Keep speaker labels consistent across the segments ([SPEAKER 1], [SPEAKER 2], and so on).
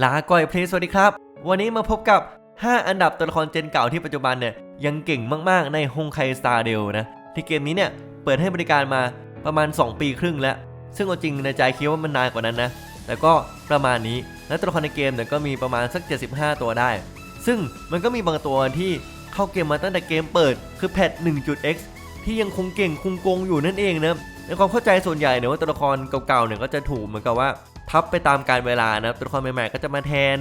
[SPEAKER 1] ลาก่อยเพลย์สวัสดีครับ วันนี้มาพบกับ 5 อันดับตัวละครเจนเก่าที่ปัจจุบันเนี่ยยังเก่งมากๆในฮงไคสตาร์เดลนะที่เกมนี้เนี่ยเปิดให้บริการมาประมาณ 2 ปีครึ่งแล้ว ซึ่งเอาจริงในใจคิดว่ามันนานกว่านั้นนะ แต่ก็ประมาณนี้และตัวละครในเกมเนี่ยก็มีประมาณสัก 75 ตัวได้ ซึ่งมันก็มีบางตัวที่เข้าเกมมาตั้งแต่เกมเปิดคือแพท 1.x ที่ยังคงเก่งคงโกงอยู่นั่นเองนะในความเข้าใจส่วนใหญ่เนี่ยว่าตัวละครเก่าๆเนี่ยก็จะถูกเหมือนกับว่า ทับไปตามการเวลานะตัวละครใหม่ๆก็จะมาแทน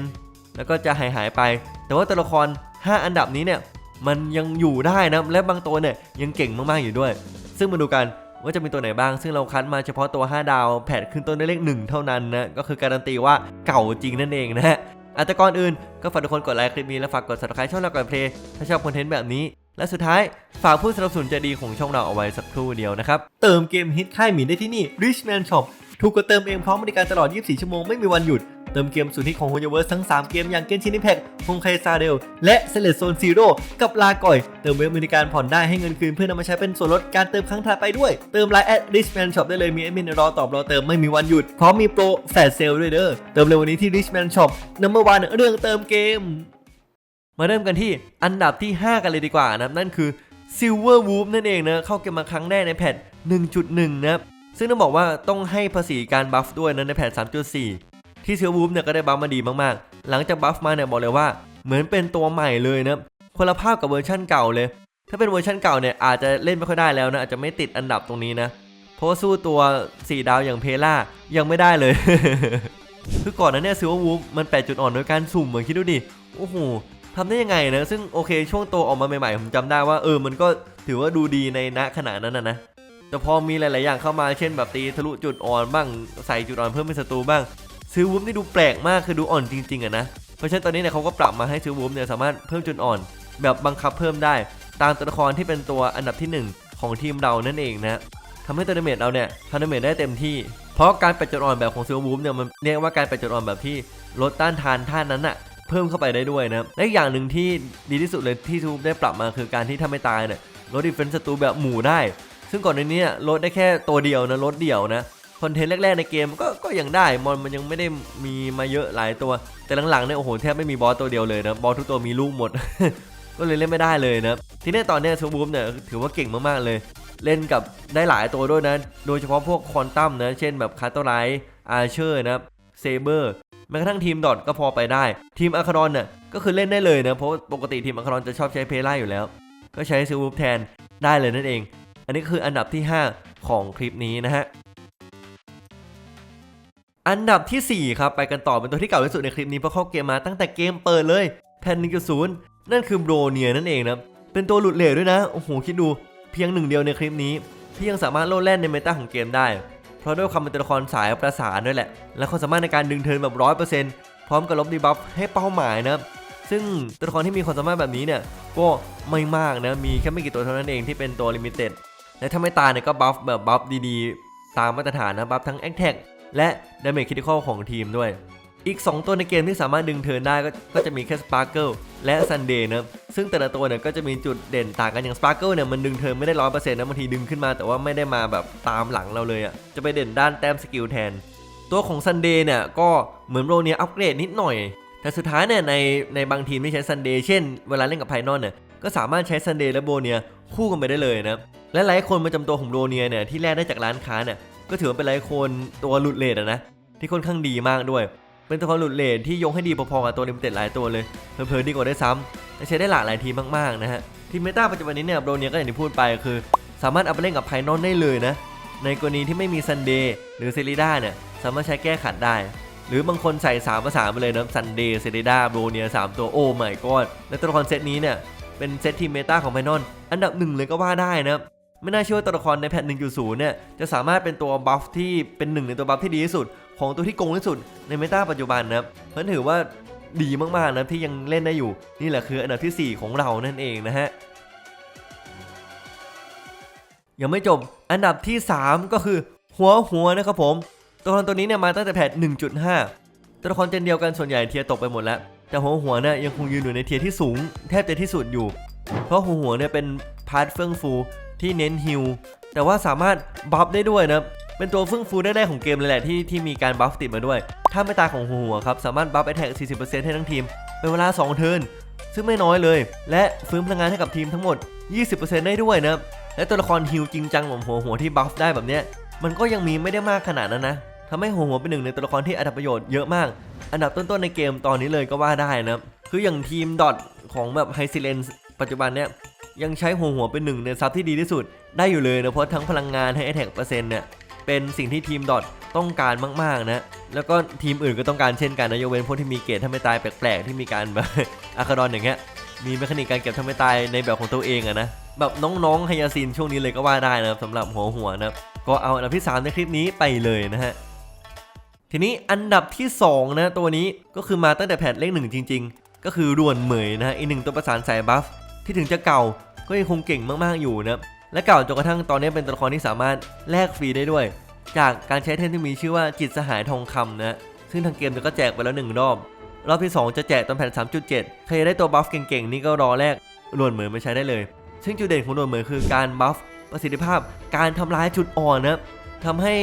[SPEAKER 1] แล้วก็จะหายหายไป แต่ว่าตัวละคร 5 อันดับนี้เนี่ยมันยังอยู่ได้นะและบางตัวเนี่ยยังเก่งมากๆอยู่ด้วย ซึ่งมาดูกันว่าจะมีตัวไหนบ้าง ซึ่งเราคัดมาเฉพาะตัว 5 ดาวแพทขึ้นต้นด้วยเลข1เท่านั้นนะก็คือการันตีว่าเก่าจริงนั่นเองนะฮะอะแต่ก่อนอื่นก็ฝากทุกคนกดไลค์คลิปนี้และฝากกด subscribe ช่องเราก่อนเพลย์ถ้าชอบคอนเทนต์แบบนี้ และสุดท้าย ฝากผู้สนับสนุนใจดีของช่องเราเอาไว้สักครู่เดียวนะครับ เติมเกมฮิตค่ายหมีได้ที่นี่ Richman Shop ถูกกว่าเติมเองพร้อมบริการตลอด 24 ชั่วโมงไม่มีวันหยุด เติมเกมสุดฮิตของ h o y o v e r s e ทั้ง 3 เกมอย่าง Genshin Impact ฮงไคซาเดล และ s e l e c t Zone Zero กับลาก่อย เติมเว็บบริการผ่อนได้ให้เงินคืนเพื่อนำมาใช้เป็นส่วนลดการเติมครั้งถัดไปด้วย เติมไลน์แอด Richman Shop ได้เลยมีแอดมินรอตอบรอเติมไม่มีวันหยุดพร้อมมีโปรแฟลชเซลด้วยเด้อเติมเร็ววันนี้ที่ Richman Shop Number One เรื่องเติมเกม มาเริ่มกันที่อันดับที่ 5 กันเลยดีกว่านะครับนั่นคือ Silver Wolf นั่นเองนะเข้าเกมมาครั้งแรกในแพท1.1 นะครับ ซึ่งต้องบอกว่าต้องให้ภาษีการบัฟด้วยนะในแพท3.4 ที่ Silver Wolf เนี่ยก็ได้บัฟมาดีมากๆ หลังจากบัฟมาเนี่ยบอกเลยว่าเหมือนเป็นตัวใหม่เลยนะคนละภาพกับเวอร์ชั่นเก่าเลย ถ้าเป็นเวอร์ชั่นเก่าเนี่ยอาจจะเล่นไม่ค่อยได้แล้วนะอาจจะไม่ติดอันดับตรงนี้นะเพราะว่าสู้ตัว 4 ดาวอย่างเพล่ายังไม่ได้เลยคือก่อนนั้นเนี่ยซิลเวอร์วูฟมันแปดจุดอ่อนโดยการสุ่มเหมือนคิดดูดิโอ้โหทำได้ยังไงนะซึ่งโอเคช่วงโตออกมาใหม่ๆ ผมจำได้ว่าเออมันก็ถือว่าดูดีในณขณะนั้นนะนะ แต่พอมีหลาย ๆ อย่างเข้ามาเช่นแบบตีทะลุจุดอ่อนบ้างใส่จุดอ่อนเพิ่มเป็นศัตรูบ้างซิลวูฟนี่ดูแปลกมากคือดูอ่อนจริง ๆอะนะเพราะฉะนั้นตอนนี้เนี่ยเขาก็ปรับมาให้ซิลวูฟเนี่ยสามารถเพิ่มจุดอ่อน แบบบังคับเพิ่มได้ ตามตัวละครที่เป็นตัวอันดับที่หนึ่งของทีมเรานั่นเองนะทำให้ตัวดเมจเราเนี่ยทำดาเมจได้เต็มที่ เพราะการปัดจุดอ่อนแบบของซิลวูฟเนี่ยมันเรียกว่าการปัดจุดอ่อนแบบที่ลดต้านทานท่านนั้นอะเพิ่มเข้าไปได้ด้วยนะและอีกอย่างหนึ่งที่ดีที่สุดเลยที่ซิลวูฟได้ปรับมาคือการที่ถ้าไม่ตายเนี่ยลดดิเฟนซ์ศัตรูแบบหมู่ได้ ซึ่งก่อนในนี้ลดได้แค่ตัวเดียวนะลดเดี่ยวนะคอนเทนต์แรกๆในเกมก็ก็ยังได้มอนมันยังไม่ได้มีมาเยอะหลายตัว แต่หลังๆเนี่ยโอ้โหแทบไม่มีบอสตัวเดียวเลยนะบอสทุกตัวมีลูกหมด ก็เลยเล่นไม่ได้เลยนะทีนี้ตอนเนี้ยซิลวูฟเนี่ยถือว่าเก่งมากๆเลย เล่นกับได้หลายตัวด้วยนะโดยเฉพาะพวกควอนตัมนะเช่นแบบคาร์ตไลท์อาร์เชอร์นะเซเบอร์แม้กระทั่งทีมดอทก็พอไปได้ ทีมอะคารอนเนี่ยก็คือเล่นได้เลยนะเพราะปกติทีมอะคารอนจะชอบใช้เพล่าอยู่แล้ว ก็ใช้ซิลวูฟแทนได้เลยนั่นเอง อันนี้คืออันดับที่ 5 ของคลิปนี้นะฮะอันดับทีสี่ 4 ครับไปกันต่อเป็นตัวที่เก่าที่สุดในคลิปนี้เพราะเข้าเกมมาตั้งแต่เกมเปิดเลยแผ่น1.0นั่นคือโบรเนียนั่นเองนะเป็นตัวหลุดเหลวด้วยนะโอ้โหคิดดูเพียงหนึ่งเดียวในคลิปนี้ที่ยังสามารถโลดแล่นในเมตาของเกมได้ เพราะด้วยความเป็นตัวละครสายประสานด้วยแหละ และความสามารถในการดึงเทินแบบร้อยเปอร์เซ็นต์พร้อมกับลบดีบัฟให้เป้าหมายนะซึ่งตัวละครที่มีความสามารถแบบนี้เนี่ยก็ไม่มากนะมีแค่ไม่กี่ตัวเท่านั้นเองที่เป็นตัวลิมิเต็ด และถ้าไม่ตายเนี่ยก็บัฟแบบบัฟดีๆ ตามมาตรฐานนะบัฟทั้งแอคแท็กและดาเมจคริติคอลของทีมด้วย อีก 2 ตัวในเกมที่สามารถดึงเทิร์นได้ก็จะมีแค่ Sparkle และ Sunday นะซึ่งแต่ละตัวเนี่ยก็จะมีจุดเด่นต่างกันอย่าง Sparkle เนี่ยมันดึงเทิร์นไม่ได้ร้อยเปอร์เซ็นต์นะบางทีดึงขึ้นมาแต่ว่าไม่ได้มาแบบตามหลังเราเลยอะ่ะจะไปเด่นด้านแต้มสกิลแทน ตัวของ Sunday เนี่ยก็เหมือนโรเนียอัปเกรดนิดหน่อย แต่สุดท้ายเนี่ยในในบางทีมไม่ใช้ Sunday เช่น เวลาเล่นกับไพนอนเนี่ยก็สามารถใช้ Sunday และโบเนียคู่กันไปได้เลยนะ และหลายคนประจำตัวของโรเนียเนี่ยที่แลกได้จากร้านค้าเนี่ยก็ถือว่าเป็นหลายคนตัวหลุดเลทอะนะที่ค่อนข้างดีมากด้วย เป็นตัวละครหลุดเลนที่ยกให้ดีพอๆกับตัวลิมิเต็ดหลายตัวเลยเผลอๆดีกว่าได้ซ้ำและใช้ได้หลากหลายทีมากๆนะฮะทีมเมตาปัจจุบันนี้เนี่ยโรเนียก็อย่างที่พูดไปคือ สามารถเอาไปเล่นกับไพนอนได้เลยนะในกรณีที่ไม่มีซันเดย์หรือเซริด้าเนี่ยสามารถใช้แก้ขัดได้ หรือบางคนใส่3ภาษาไปเลยนะซันเดย์เซริด้าโบรเนียสามตัวโอ้ไม่กอดและตัวละครเซตนี้เนี่ยเป็นเซตทีมเมตาของไพนอนอันดับหนึ่งเลยก็ว่าได้นะ ไม่น่าเชื่อว่าตัวละครในแพท 1.0 เนี่ยจะสามารถเป็นตัวบัฟที่เป็นหนึ่งในตัวบัฟที่ดีที่สุด ของตัวที่โกงที่สุดในเมตาปัจจุบันนะครับเพราะถือว่าดีมากๆนะที่ยังเล่นได้อยู่ นี่แหละคืออันดับทีสี่ 4 ของเรานั่นเองนะฮะยังไม่จบอันดับที่ 3 ก็คือหัวหัวนะครับผม ตัวละครตัวนี้เนี่ยมาตั้งแต่แพท 1.5 ตัวละครเจนเดียวกันส่วนใหญ่เทียร์ตกไปหมดแล้ว แต่หัวหัวเนี่ยยังคงยืนอยู่ในเทียร์ที่สูง แทบจะที่สุดอยู่ เพราะหัวหัวเนี่ยเป็นพาร์ทเฟื่องฟู ที่เน้นฮิลแต่ว่าสามารถบัฟได้ด้วยนะเป็นตัวฟึ่งฟูได้แรกของเกมเลยแหละที่ที่มีการบัฟติดมาด้วย ถ้าไม่ตายของหัวครับสามารถบัฟแอ t แทก40%ให้ทั้งทีม เป็นเวลา 2 เทิร์นซึ่งไม่น้อยเลย และฟื้นพลังงานให้กับทีมทั้งหมด 20%ได้ด้วยนะและตัวละครฮิลจริงจังของหัวหัวที่บัฟได้แบบเนี้ยมันก็ยังมีไม่ได้มากขนาดนั้นนะทำให้หัวหัวเป็นหนึ่งในตัวละครที่อัตประโยชน์เยอะมาก อันดับต้นๆในเกมตอนนี้เลยก็ว่าได้นะคืออย่างทีมดอทของแบบไฮซิเลนปัจจุบันเนี้ย ยังใช้หัวหัวเป็นหนึ่งในซับที่ดีที่สุด ได้อยู่เลยนะเพราะทั้งพลังงานให้ a t แทกเปอร์เซ็นต์เนี่ยเป็นสิ่งที่ทีมดอทต้องการมากๆนะ แล้วก็ทีมอื่นก็ต้องการเช่นกันนะยกเว้นพวกที่มีเกรดถ้าไม่ตายแปลกๆ ที่มีการแบบอาคาดอนอย่างเงี้ยมีเมคานิกการเก็บทำไม่ตายในแบบของตัวเองอะนะแบบน้องๆไฮยาซินช่วงนี้เลยก็ว่าได้นะครับสำหรับหัวหัวนะครับก็เอาอันดับที่สามในคลิปนี้ไปเลยนะฮะทีนี้อันดับที่ 2 นะ ตัวนี้ก็คือมาตั้งแต่แพทเลขหนึ่งจริง ๆ ก็คือรวนเหมยนะฮะอีกหนึ่งตัวประสานสายบัฟ ที่ถึงจะเก่าก็ยังคงเก่งมากๆอยู่นะและเก่าจนกระทั่งตอนนี้เป็นตัวละครที่สามารถแลกฟรีได้ด้วย จากการใช้เทมที่มีชื่อว่าจิตสหายทองคำนะซึ่งทางเกมจะก็แจกไปแล้วหนึ่งรอบ รอบที่ 2 จะแจกตอนแพท3.7 ใครได้ตัวบัฟเก่งๆ นี่ก็รอแลกรวนเหมยมาใช้ได้เลย ซึ่งจุดเด่นของรวนเหมยคือการบัฟประสิทธิภาพการทำลายจุดอ่อนนะทำให้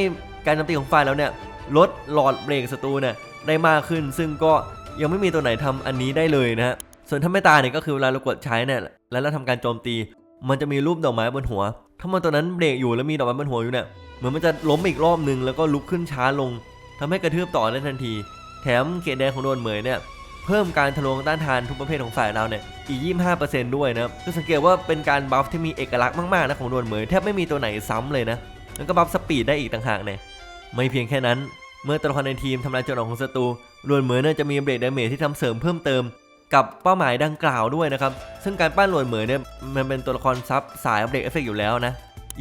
[SPEAKER 1] การโจมตีของฝ่ายเราเนี่ยลดหลอดเบรกศัตรูเนี่ยได้มากขึ้น ซึ่งก็ยังไม่มีตัวไหนทำอันนี้ได้เลยนะฮะ ส่วนถ้าไม่ตายเนี่ยก็คือเวลาเรากดใช้เนี่ยแล้วเราทำการโจมตี มันจะมีรูปดอกไม้บนหัว ถ้ามันตัวนั้นเบรกอยู่แล้วมีดอกไม้บนหัวอยู่เนี่ยเหมือนมันจะล้มอีกรอบหนึ่งแล้วก็ลุกขึ้นช้าลงทำให้กระทืบต่อได้ทันที แถมเกรดแดงของโดนเหมยเนี่ยเพิ่มการทะลวงต้านทานทุกประเภทของฝ่ายเราเนี่ยอีก 25%ด้วยนะคือสังเกตว่าเป็นการบัฟที่มีเอกลักษณ์มากๆนะของโดนเหมยแทบไม่มีตัวไหนซ้ำเลยนะแล้วก็บัฟสปีดได้อีกต่างหากเนี่ยไม่เพียงแค่นั้น เมื่อตัวละครในทีมทำลายจุดอ่อนของศัตรูรวนเหมือนเนี่ยจะมีเบรกดาเมจที่ทำเสริมเพิ่มเติม กับเป้าหมายดังกล่าวด้วยนะครับ ซึ่งการปั้นรวนเหมือนเนี่ยมันเป็นตัวละครซับสายเบรกเอฟเฟกอยู่แล้วนะ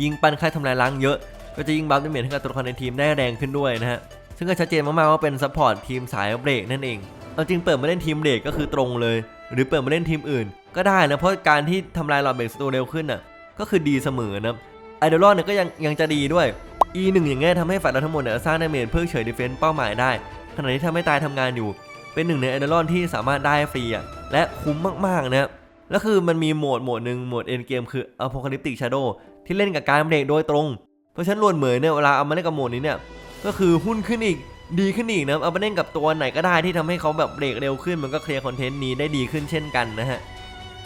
[SPEAKER 1] ยิงปั้นค่ายทำลายล้างเยอะ ก็จะยิงบัฟดาเมจให้กับตัวละครในทีมได้แรงขึ้นด้วยนะฮะ ซึ่งก็ชัดเจนมากๆว่าเป็นซัพพอร์ตทีมสายเบรกนั่นเอง เอาจริงเปิดมาเล่นทีมเบรกก็คือตรงเลย หรือเปิดมาเล่นทีมอื่น ก็ได้นะ เพราะการที่ทำลายหลอดเบรกศัตรูเร็วขึ้นน่ะ ก็คือดีเสมอนะไอเดอลอนเนี่ยก็ยังยังจะดีด้วย E1 อย่างเงี้ยทำให้ฝ่ายเราทั้งหมดเนี่ยสร้างดาเมจเพื่อเฉยดีเฟนซ์เป้าหมายได้ขณะที่ถ้าไม่ตายทำงานอยู่ เป็นหนึ่งในไอเดอลอนที่สามารถได้ฟรีอะและคุ้มมากๆนะครับแล้วคือมันมีโหมดโหมดหนึ่งโหมดเอ็นเกมคือ Apocalyptic Shadow ที่เล่นกับการเบรกโดยตรง เพราะฉะนันลวนเหมยเนี่ยเวลาเอามาเล่นกับโหมดนี้เนี่ยก็คือหุ้นขึ้นอีกดีขึ้นอีกนะเอามาเล่นกับตัวไหนก็ได้ที่ทำให้เขาแบบเบรกเร็วขึ้นมันก็เคลียร์คอนเทนต์นี้ได้ดีขึ้นเช่นกันนะฮะ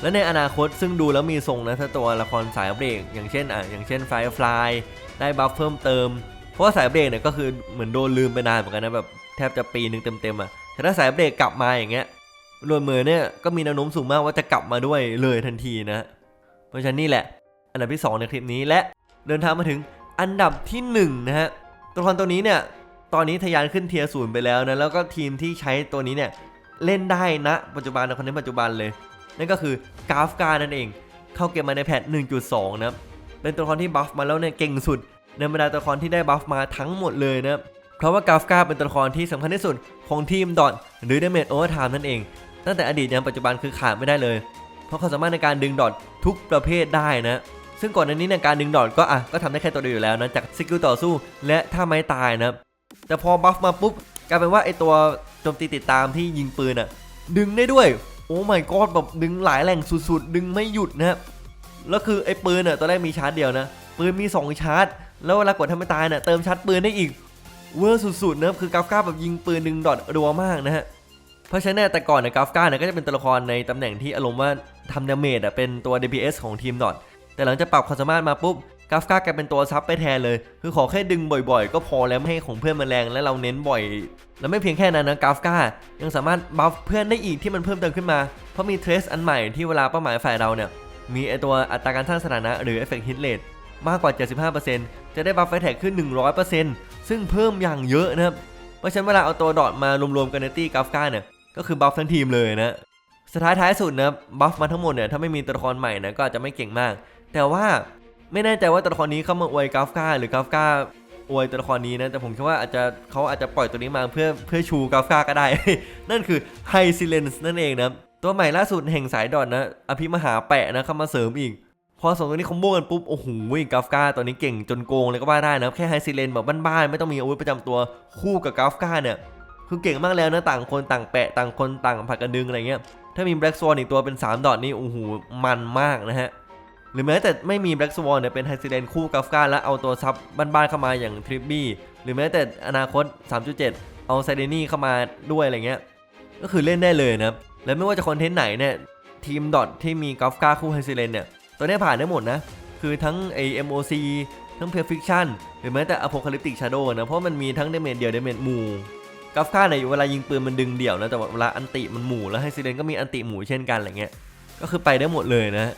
[SPEAKER 1] และในอนาคตซึ่งดูแล้วมีทรงนะถ้าตัวละครสายเบรก อย่างเช่นอะอย่างเช่น Firefly ได้บัฟเพิ่มเติม เพราะว่าสายเบรกเนี่ยก็คือเหมือนโดนลืมไปนานเหมือนกันนะแบบแทบจะปีหนึ่งเต็มๆอะ แต่ถ้าสายเบรกกลับมาอย่างเงี้ยรวนมือเนี่ยก็มีแนวโน้มสูงมากว่าจะกลับมาด้วยเลยทันทีนะ เพราะฉะนั้นนี่แหละ อันดับที่ 2 ในคลิปนี้และเดินทางมาถึงอันดับที่1นะฮะตัวละครตัวนี้เนี่ยตอนนี้ทะยานขึ้นเทียร์ศูนย์ไปแล้วนะแล้วก็ทีมที่ใช้ตัวนี้เนี่ยเล่นได้นะปัจจุบันในคอนเทนต์ปัจจุบันเลย นั่นก็คือกราฟการนั่นเอง เข้าเกมมาในแพท 1.2 นะครับเป็นตัวละครที่บัฟมาแล้วเนี่ยเก่งสุดในบรรดาตัวละครที่ได้บัฟมาทั้งหมดเลยนะเพราะว่ากราฟกาเป็นตัวละครที่สำคัญที่สุด ของทีมดอทหรือ Damage Overtime นั่นเอง ตั้งแต่อดีตยันปัจจุบันคือขาดไม่ได้เลย เพราะเขาสามารถในการดึงดอททุกประเภทได้นะ ซึ่งก่อนหน้านี้ในการดึงดอทก็อะก็ทำได้แค่ตัวเดียวอยู่แล้วนะจากสกิลต่อสู้และถ้าไม้ตายนะแต่พอบัฟมาปุ๊บกลายเป็นว่าไอตัวโจมตีติดตามที่ยิงปืนอะดึงได้ด้วยโอ้ my god แบบดึงหลายแหล่งสุดๆ ดึงไม่หยุดนะครับแล้วคือไอ้ปืนอะตอนแรกมีชาร์จเดียวนะ ปืนมี 2 ชาร์จ แล้วเวลากดทำไม่ตายเนี่ยเติมชาร์จปืนได้อีก เวอร์สุดๆนะครับคือกาฟก้าแบบยิงปืนดึงดอทรัวมากนะฮะเพราะฉะนั้นเนี่ยแต่ก่อนเนี่ยกาฟก้าเนี่ยก็จะเป็นตัวละครในตำแหน่งที่อารมณ์ว่าทำดาเมจอะเป็นตัว DPS ของทีมดอทแต่หลังจากปรับความสามารถมาปุ๊บกาฟก้ากลายเป็นตัวซับไปแทนเลย คือขอแค่ดึงบ่อยๆ ก็พอแล้วไม่ให้ของเพื่อนมันแรงและเราเน้นบ่อย แล้วไม่เพียงแค่นั้นนะกาฟก้ายังสามารถบัฟเพื่อนได้อีกที่มันเพิ่มเติมขึ้นมา เพราะมีเทรสอันใหม่ที่เวลาเป้าหมายฝ่ายเราเนี่ย มีไอตัวอัตราการสร้างสถานะหรือ Effect Hit Rate มากกว่า 75%จะได้บัฟไฟแท็กขึ้น 100% ซึ่งเพิ่มอย่างเยอะนะครับ เพราะฉะนั้นเวลาเอาตัวดอทมารวมๆกันในตี้กราฟก้าเนี่ยก็คือบัฟทั้งทีมเลยนะสุดท้ายท้ายสุดนะบัฟมาทั้งหมดเนี่ยถ้าไม่มีตัวละครใหม่นะก็อาจจะไม่เก่งมาก แต่ว่าไม่แน่ใจว่าตัวละครนี้เข้ามาอวยกราฟก้าหรือกราฟก้าอวยตัวละครนี้นะแต่ผมคิดว่าอาจจะเขาอาจจะปล่อยตัวนี้มาเพื่อเพื่อชูกราฟก้าก็ได้ นั่นคือไฮซิเลนส์นั่นเองนะตัวใหม่ล่าสุดแห่งสายดอทนะอภิมหาแปะนะเข้ามาเสริมอีก พอสองตัวนี้คอมโบกันปุ๊บ โอ้โหกาฟกาตัวนี้เก่งจนโกงเลยก็ว่าได้นะแค่ไฮซิเลนแบบบ้านๆไม่ต้องมีอาวุธประจำตัวคู่กับกาฟกาเนี่ยคือเก่งมากแล้วนะต่างคนต่างแปะต่างคนต่างผักกันดึงอะไรเงี้ยถ้ามีแบล็กโซนอีกตัวเป็น 3 ดอทนี่โอ้โหมันมากนะฮะหรือแม้แต่ไม่มีแบล็กสวอนเนี่ยเป็นไฮซิเลนคู่กัฟกาแล้วเอาตัวซับบ้านๆเข้ามาอย่างทริปบี้หรือแม้แต่อนาคต 3.7 เอาไซเดนี่เข้ามาด้วยอะไรเงี้ยก็คือเล่นได้เลยนะแล้วไม่ว่าจะคอนเทนต์ไหนเนี่ยทีมดอทที่มีกอล์ฟกาคู่ไฮซิเลนเนี่ย ตัวนี้ผ่านได้หมดนะ คือทั้งไอ MOC ทั้งเพ r ร์ฟิ c ชันหรือแม้แต่อ p o คลิปติกชาโดนะ เพราะมันมีทั้งเดเมจเดียวเดเมจหมู่กอล์ฟกาเนี่ยเวลายิงปืนมันดึงเดี่ยวนะ แต่ว่าเวลาอันติมันหมู่แล้วไฮซิเลนก็มีอันติหมู่เช่นกันอะไรเงี้ย ก็คือไปได้หมดเลยนะ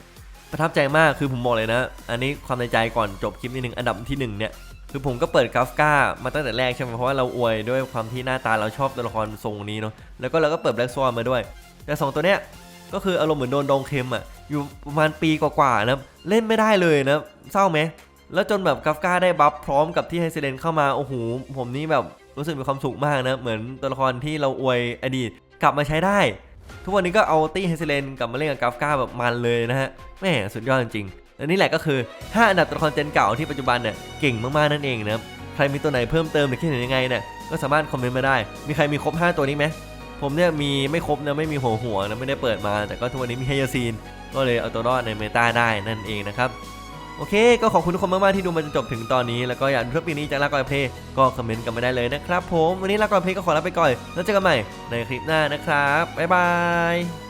[SPEAKER 1] ประทับใจมากคือผมบอกเลยนะ อันนี้ความในใจก่อนจบคลิปนิดนึงอันดับที่หนึ่งเนี่ยคือผมก็เปิดกราฟก้ามาตั้งแต่แรกใช่ไหมเพราะว่าเราอวยด้วยความที่หน้าตาเราชอบตัวละครทรงนี้เนาะแล้วก็เราก็เปิดแบล็กสวอนมาด้วย แต่สองตัวเนี้ย ก็คืออารมณ์เหมือนโดนดองเค็มอะอยู่ประมาณปีกว่าๆนะเล่นไม่ได้เลยนะเศร้าไหมแล้วจนแบบกราฟก้าได้บัฟพร้อมกับที่ไฮเซเลนเข้ามาโอ้โหผมนี่แบบรู้สึกมีความสุขมากนะเหมือนตัวละครที่เราอวยอดีตกลับมาใช้ได้ ทุกวันนี้ก็เอาตี้ไฮเซเลนกลับมาเล่นกับกราฟก้าแบบมันเลยนะฮะแม่สุดยอดจริงๆและนี่แหละก็คือ 5 อันดับตัวละครเจนเก่าที่ปัจจุบันเนี่ยเก่งมากๆนั่นเองนะใครมีตัวไหนเพิ่มเติมหรือคิดเห็นยังไงเนี่ยก็สามารถคอมเมนต์มาได้ มีใครมีครบ 5 ตัวนี้ไหม ผมเนี่ยมีไม่ครบนะไม่มีหัวหัวนะไม่ได้เปิดมา แต่ก็ทุกวันนี้มีไฮยาซีน ก็เลยเอาตัวรอดในเมตาได้นั่นเองนะครับโอเค ก็ขอบคุณทุกคนมากๆที่ดูมาจนจบถึงตอนนี้ แล้วก็อยากดูคลิปปีนี้จากลากอยเพลก็คอมเมนต์กันมาได้เลยนะครับผม วันนี้ลากอยเพลก็ขอลาไปก่อน แล้วเจอกันใหม่ในคลิปหน้านะครับ บ๊ายบาย